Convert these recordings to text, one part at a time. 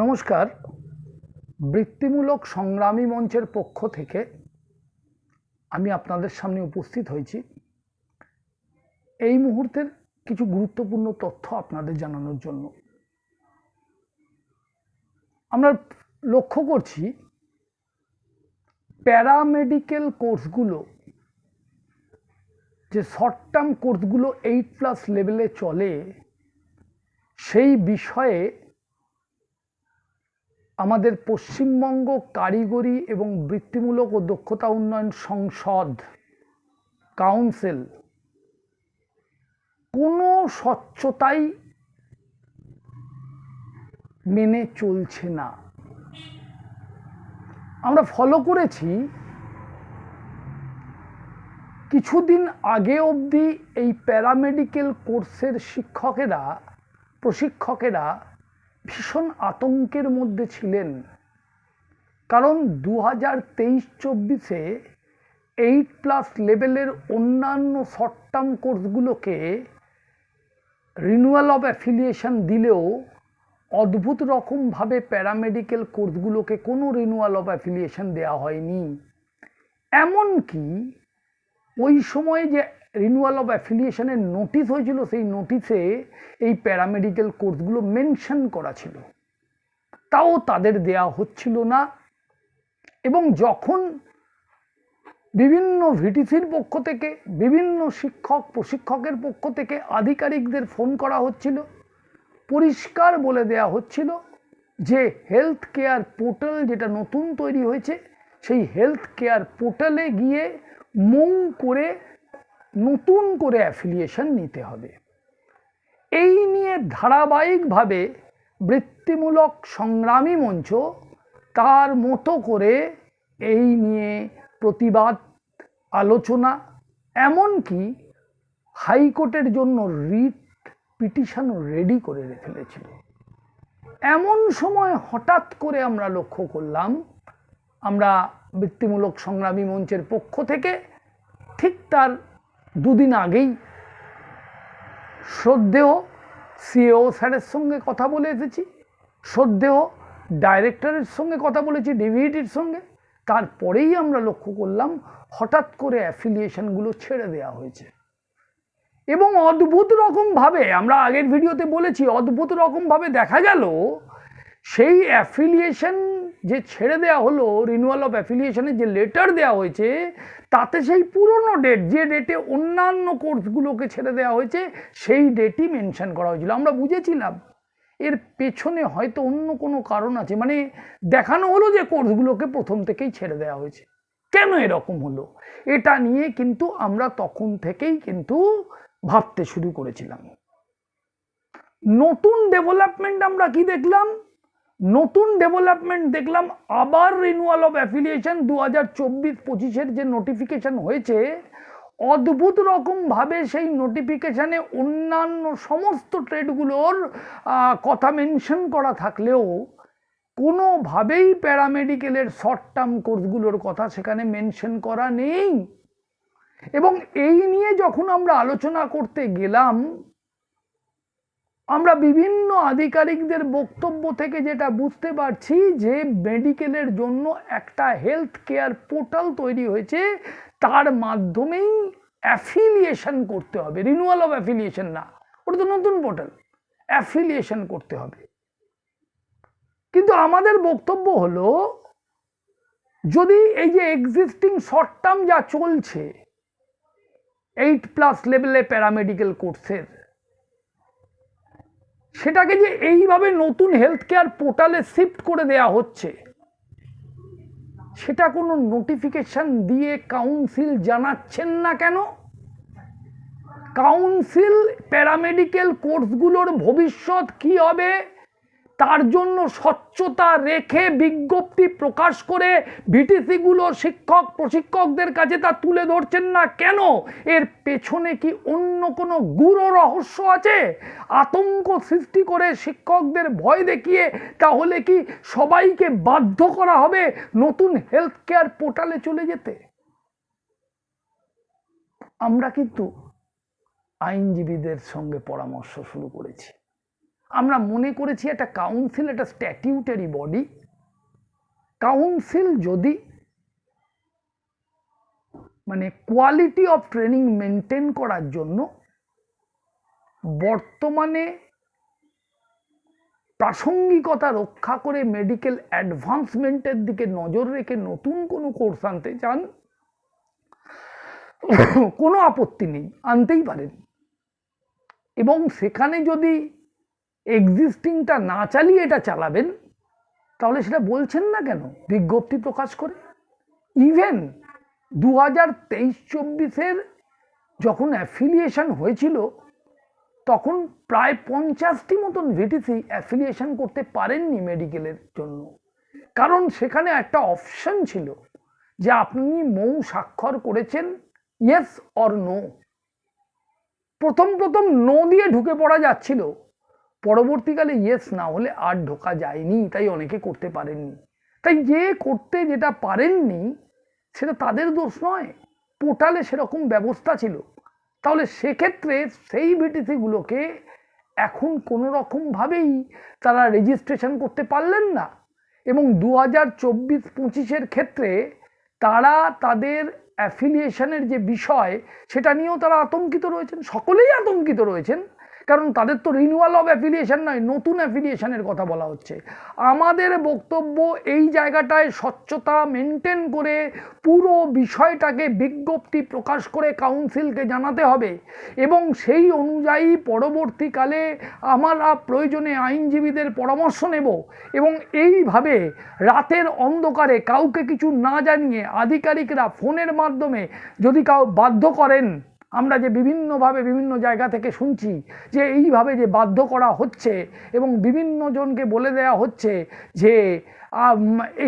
নমস্কার। বৃত্তিমূলক সংগ্রামী মঞ্চের পক্ষ থেকে আমি আপনাদের সামনে উপস্থিত হয়েছি। এই মুহূর্তের কিছু গুরুত্বপূর্ণ তথ্য আপনাদের জানানোর জন্য। আমরা লক্ষ্য করছি, প্যারামেডিক্যাল কোর্সগুলো, যে শর্ট টার্ম কোর্সগুলো এইট প্লাস লেভেলে চলে, সেই বিষয়ে আমাদের পশ্চিমবঙ্গ কারিগরি এবং বৃত্তিমূলক ও দক্ষতা উন্নয়ন সংসদ, কাউন্সিল, কোনো স্বচ্ছতাই মেনে চলছে না। আমরা ফলো করেছি, কিছুদিন আগে অবধি এই প্যারামেডিক্যাল কোর্সের শিক্ষকেরা, প্রশিক্ষকেরা ভীষণ আতঙ্কের মধ্যে ছিলেন। কারণ দু হাজার তেইশ চব্বিশে এইট প্লাস লেভেলের অন্যান্য শর্ট টার্ম কোর্সগুলোকে রিনুয়াল অফ অ্যাফিলিয়েশন দিলেও অদ্ভুত রকমভাবে প্যারামেডিক্যাল কোর্সগুলোকে কোনো রিনুয়াল অফ অ্যাফিলিয়েশন দেওয়া হয়নি। এমনকি ওই সময়ে যে রিনুয়াল অফ অ্যাফিলিয়েশনের নোটিশ হয়েছিল, সেই নোটিশে এই প্যারামেডিক্যাল কোর্সগুলো মেনশন করা ছিল। তাও তাদের দেয়া হচ্ছিল না এবং যখন বিভিন্ন ভিটিসির পক্ষ থেকে, বিভিন্ন শিক্ষক, প্রশিক্ষকের পক্ষ থেকে আধিকারিকদের ফোন করা হচ্ছিল, পরিষ্কার বলে দেয়া হচ্ছিল যে হেলথ কেয়ার পোর্টাল যেটা নতুন তৈরি হয়েছে, সেই হেলথ কেয়ার পোর্টালে গিয়ে মৌ করে নতুন করে অ্যাফিলিয়েশন নিতে হবে। এই নিয়ে ধারাবাহিকভাবে বৃত্তিমূলক সংগ্রামী মঞ্চ তার মতো করে এই নিয়ে প্রতিবাদ, আলোচনা, এমনকি হাইকোর্টের জন্য রিট পিটিশনও রেডি করে ফেলেছিল এমন সময় হঠাৎ করে আমরা লক্ষ্য করলাম, আমরা বৃত্তিমূলক সংগ্রামী মঞ্চের পক্ষ থেকে ঠিক তার দুদিন আগেই শ্রদ্ধেয় সিএও স্যারের সঙ্গে কথা বলে এসেছি। শ্রদ্ধেয় ডাইরেক্টরের সঙ্গে কথা বলেছি ডিভিডির সঙ্গে। তারপরেই আমরা লক্ষ্য করলাম, হঠাৎ করে অ্যাফিলিয়েশনগুলো ছেড়ে দেওয়া হয়েছে। এবং অদ্ভুত রকমভাবে, আমরা আগের ভিডিওতে বলেছি, অদ্ভুত রকমভাবে দেখা গেল সেই অ্যাফিলিয়েশন যে ছেড়ে দেওয়া হলো রিনুয়াল অফ অ্যাফিলিয়েশনের যে লেটার দেওয়া হয়েছে, তাতে সেই পুরনো ডেট যে ডেটে অন্যান্য কোর্সগুলোকে ছেড়ে দেওয়া হয়েছে, সেই ডেটই মেনশন করা হয়েছিল। আমরা বুঝেছিলাম। এর পেছনে হয়তো অন্য কোনো কারণ আছে। মানে দেখানো হলো যে কোর্সগুলোকে প্রথম থেকেই ছেড়ে দেওয়া হয়েছে। কেন এরকম হলো? এটা নিয়ে কিন্তু আমরা তখন থেকেই কিন্তু ভাবতে শুরু করেছিলাম। নতুন ডেভেলপমেন্ট আমরা কি দেখলাম? নতুন ডেভেলপমেন্ট দেখলাম, আবার রিনুয়াল অফ অ্যাফিলিয়েশন দু হাজার চব্বিশ পঁচিশের যে নোটিফিকেশন হয়েছে, অদ্ভুত রকমভাবে সেই নোটিফিকেশানে অন্যান্য সমস্ত ট্রেডগুলোর কথা মেনশন করা থাকলেও, কোনোভাবেই প্যারামেডিক্যালের শর্ট টার্ম কোর্সগুলোর কথা সেখানে মেনশন করা নেই। এবং এই নিয়ে যখন আমরা আলোচনা করতে গেলাম আমরা বিভিন্ন আধিকারিকদের বক্তব্য থেকে যেটা বুঝতে পারছি যে মেডিকেলের জন্য একটা হেলথ কেয়ার পোর্টাল তৈরি হয়েছে। তার মাধ্যমেই অ্যাফিলিয়েশন করতে হবে। রিনুয়াল অফ অ্যাফিলিয়েশন না, ওটা তো নতুন পোর্টাল অ্যাফিলিয়েশন করতে হবে। কিন্তু আমাদের বক্তব্য হলো, যদি এই যে এক্সিস্টিং শর্ট টার্ম যা চলছে এইট প্লাস লেভেলে প্যারামেডিক্যাল কোর্সের সেটাকে যে এইভাবে নতুন হেলথ কেয়ার পোর্টালে শিফট করে দেয়া হচ্ছে, সেটা কোনো নোটিফিকেশান দিয়ে কাউন্সিল জানাচ্ছেন না কেন? কাউন্সিল প্যারামেডিক্যাল কোর্সগুলোর ভবিষ্যৎ কি হবে? তার জন্য স্বচ্ছতা রেখে বিজ্ঞপ্তি প্রকাশ করে ভিটিসিগুলো শিক্ষক, প্রশিক্ষকদের কাছে তা তুলে ধরছেন না কেন? এর পেছনে কি অন্য কোনো গুরু রহস্য আছে? আতঙ্ক সৃষ্টি করে শিক্ষকদের ভয় দেখিয়ে তাহলে কি সবাইকে বাধ্য করা হবে নতুন হেলথ কেয়ার পোর্টালে চলে যেতে? আমরা কিন্তু আইনজীবীদের সঙ্গে পরামর্শ শুরু করেছি। আমরা মনে করেছি একটা কাউন্সিল একটা স্ট্যাটিউটারি বডি কাউন্সিল যদি মানে কোয়ালিটি অফ ট্রেনিং মেনটেন করার জন্য বর্তমানে প্রাসঙ্গিকতা রক্ষা করে মেডিকেল অ্যাডভান্সমেন্টের দিকে নজর রেখে নতুন কোনো কোর্স আনতে চান, কোনো আপত্তি নেই, আনতেই পারেন। এবং সেখানে যদি এক্সিস্টিংটা না চালিয়ে এটা চালাবেন, তাহলে সেটা বলছেন না কেন? বিজ্ঞপ্তি প্রকাশ করে। ইভেন দু হাজার তেইশ চব্বিশের যখন অ্যাফিলিয়েশন হয়েছিল, তখন প্রায় পঞ্চাশটি মতন ভিটিসি অ্যাফিলিয়েশন করতে পারেননি মেডিকেলের জন্য। কারণ সেখানে একটা অপশন ছিল যে আপনি মৌ স্বাক্ষর করেছেন ইয়েস অর নো প্রথম প্রথম নো দিয়ে ঢুকে পড়া যাচ্ছিল। পরবর্তীকালে ইয়েস না হলে আর ঢোকা যায়নি, তাই অনেকে করতে পারেননি। তাই যে করতে যেটা পারেননি, সেটা তাদের দোষ নয়। পোর্টালে সেরকম ব্যবস্থা ছিল। তাহলে সেক্ষেত্রে সেই ভিটিসিগুলোকে এখন কোনো রকমভাবেই তারা রেজিস্ট্রেশন করতে পারলেন না। এবং দু হাজার চব্বিশ পঁচিশের ক্ষেত্রে তারা তাদের অ্যাফিলিয়েশনের যে বিষয়, সেটা নিয়েও তারা আতঙ্কিত রয়েছেন। সকলেই আতঙ্কিত রয়েছেন। কারণ তাদের তো রিনিউয়াল অফ অ্যাফিলিয়েশন নয়, নতুন অ্যাফিলিয়েশনের কথা বলা হচ্ছে। আমাদের বক্তব্য এই জায়গাটায় স্বচ্ছতা মেনটেন করে পুরো বিষয়টাকে বিজ্ঞপ্তি প্রকাশ করে কাউন্সিলকে জানাতে হবে এবং সেই অনুযায়ী পরবর্তীকালে আমরা প্রয়োজনে আইনজীবীদের পরামর্শ নেব এবং এইভাবে রাতের অন্ধকারে কাউকে কিছু না জানিয়ে আধিকারিকরা ফোনের মাধ্যমে যদি কাউ বাধ্য করেন আমরা যে বিভিন্নভাবে বিভিন্ন জায়গা থেকে শুনছি যে এইভাবে যে বাধ্য করা হচ্ছে এবং বিভিন্ন জনকে বলে দেওয়া হচ্ছে যে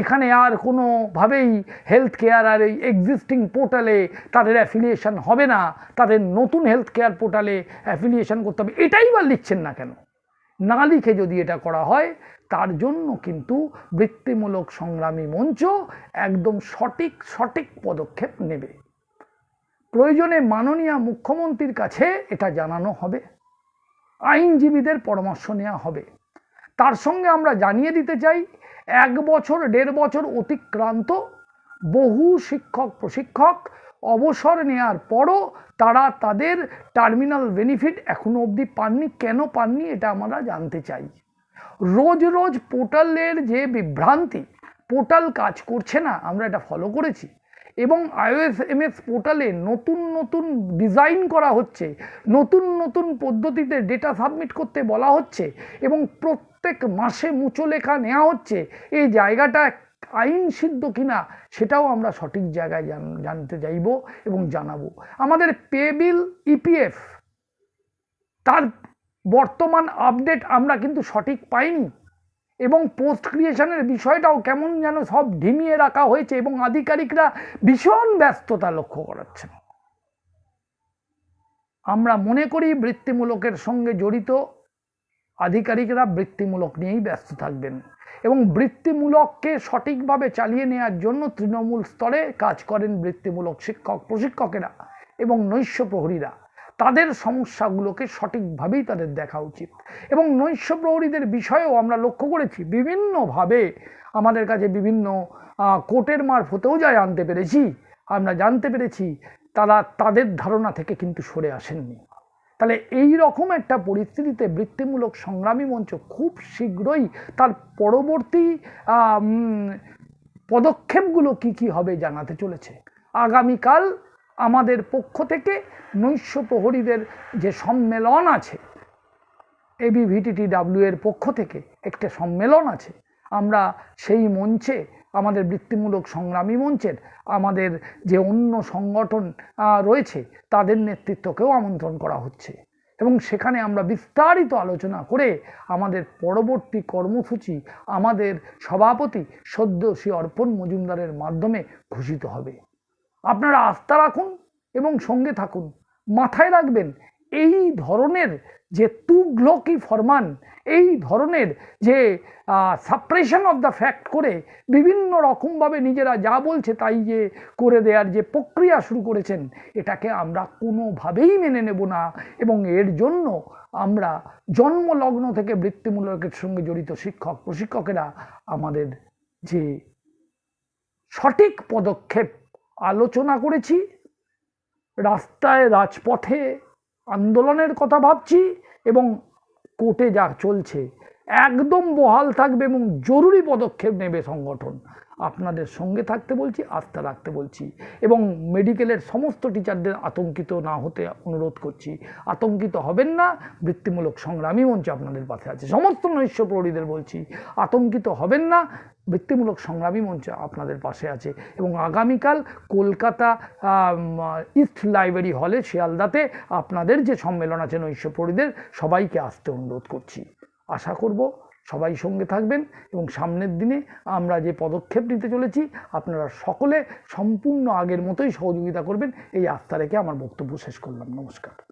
এখানে আর কোনোভাবেই হেলথ কেয়ার আর এই এক্সিস্টিং পোর্টালে তাদের অ্যাফিলিয়েশন হবে না। তাদের নতুন হেলথ কেয়ার পোর্টালে অ্যাফিলিয়েশন করতে হবে। এটাই বা লিখছেন না কেন? না লিখে যদি এটা করা হয়, তার জন্য কিন্তু বৃত্তিমূলক সংগ্রামী মঞ্চ একদম সঠিক সঠিক পদক্ষেপ নেবে। প্রয়োজনে মাননীয় মুখ্যমন্ত্রীর কাছে এটা জানানো হবে। আইনজীবীদের পরামর্শ নেওয়া হবে। তার সঙ্গে আমরা জানিয়ে দিতে চাই, এক বছর, দেড় বছর অতিক্রান্ত বহু শিক্ষক, প্রশিক্ষক অবসর নেওয়ার পরও তারা তাদের টার্মিনাল বেনিফিট এখনও অবধি পাননি। কেন পাননি এটা আমরা জানতে চাই। রোজ রোজ পোর্টালের যে বিভ্রান্তি পোর্টাল কাজ করছে না, আমরা এটা ফলো করেছি। এবং আইওএস এমএস পোর্টালে নতুন নতুন ডিজাইন করা হচ্ছে, নতুন নতুন পদ্ধতিতে ডেটা সাবমিট করতে বলা হচ্ছে এবং প্রত্যেক মাসে মুচো লেখা নেওয়া হচ্ছে, এই জায়গাটা আইন সিদ্ধ কিনা সেটাও আমরা সঠিক জায়গায় জানতে চাইব এবং জানাব। আমাদের পে বিল ইপিএফ তার বর্তমান আপডেট আমরা কিন্তু সঠিক পাইনি। এবং পোস্ট ক্রিয়েশনের বিষয়টাও কেমন যেন সব ঢিমিয়ে রাখা হয়েছে এবং আধিকারিকরা ভীষণ ব্যস্ততা লক্ষ্য করাচ্ছেন। আমরা মনে করি বৃত্তিমূলকের সঙ্গে জড়িত, আধিকারিকরা বৃত্তিমূলক নিয়েই ব্যস্ত থাকবেন এবং বৃত্তিমূলককে সঠিকভাবে চালিয়ে নেওয়ার জন্য তৃণমূল স্তরে কাজ করেন বৃত্তিমূলক শিক্ষক, প্রশিক্ষকেরা এবং নৈশ প্রহরীরা। তাদের সমস্যাগুলোকে সঠিকভাবেই তাদের দেখা উচিত। এবং নৈশ প্রহরীদের বিষয়েও আমরা লক্ষ্য করেছি, বিভিন্নভাবে আমাদের কাছে বিভিন্ন কোর্টের মারফতেও যা জানতে পেরেছি, আমরা জানতে পেরেছি, তারা তাদের ধারণা থেকে কিন্তু সরে আসেননি। তাহলে এই রকম একটা পরিস্থিতিতে বৃত্তিমূলক সংগ্রামী মঞ্চ খুব শীঘ্রই তার পরবর্তী পদক্ষেপগুলো কি কি হবে জানাতে চলেছে। আগামীকাল আমাদের পক্ষ থেকে নৈশ প্রহরীদের যে সম্মেলন আছে এবি ভিটিটিডাব্লিউ এর পক্ষ থেকে একটা সম্মেলন আছে। আমরা সেই মঞ্চে, আমাদের বৃত্তিমূলক সংগ্রামী মঞ্চের, আমাদের যে অন্য সংগঠন রয়েছে, তাদের নেতৃত্বকেও আমন্ত্রণ করা হচ্ছে। এবং সেখানে আমরা বিস্তারিত আলোচনা করে আমাদের পরবর্তী কর্মসূচি আমাদের সভাপতি সদ্য শ্রী অর্পণ মজুমদারের মাধ্যমে ঘোষিত হবে। আপনারা আস্থা রাখুন এবং সঙ্গে থাকুন। মাথায় রাখবেন, এই ধরনের যে তুগলকি ফরমান, এই ধরনের যে সাপ্রেশন অফ দ্য ফ্যাক্ট করে বিভিন্ন রকমভাবে নিজেরা যা বলছে তাই যে করে দেওয়ার যে প্রক্রিয়া শুরু করেছেন, এটাকে আমরা কোনোভাবেই মেনে নেব না এবং এর জন্য আমরা জন্মলগ্ন থেকে বৃত্তিমূলকের সঙ্গে জড়িত শিক্ষক, প্রশিক্ষকেরা আমাদের যে সঠিক পদক্ষেপ আলোচনা করেছি, রাস্তায়, রাজপথে আন্দোলনের কথা ভাবছি এবং কোর্টে যা চলছে, একদম বহাল থাকবে এবং জরুরি পদক্ষেপ নেবে সংগঠন। আপনাদের সঙ্গে থাকতে বলছি, আস্থা রাখতে বলছি এবং মেডিকেলের সমস্ত টিচারদের আতঙ্কিত না হতে অনুরোধ করছি। আতঙ্কিত হবেন না, বৃত্তিমূলক সংগ্রামী মঞ্চ আপনাদের পাশে আছে। সমস্ত নৈশ্য প্রহরীদের বলছি, আতঙ্কিত হবেন না, বৃত্তিমূলক সংগ্রামী মঞ্চ আপনাদের পাশে আছে এবং আগামীকাল কলকাতা ইস্ট লাইব্রেরি হলে শিয়ালদাতে আপনাদের যে সম্মেলন আছে নৈশ্য প্রহরীদের সবাইকে আসতে অনুরোধ করছি। আশা করব সবাই সঙ্গে থাকবেন এবং সামনের দিনে আমরা যে পদক্ষেপ নিতে চলেছি, আপনারা সকলে সম্পূর্ণ আগের মতোই সহযোগিতা করবেন। এই আস্থা রেখে আমার বক্তব্য শেষ করলাম। নমস্কার।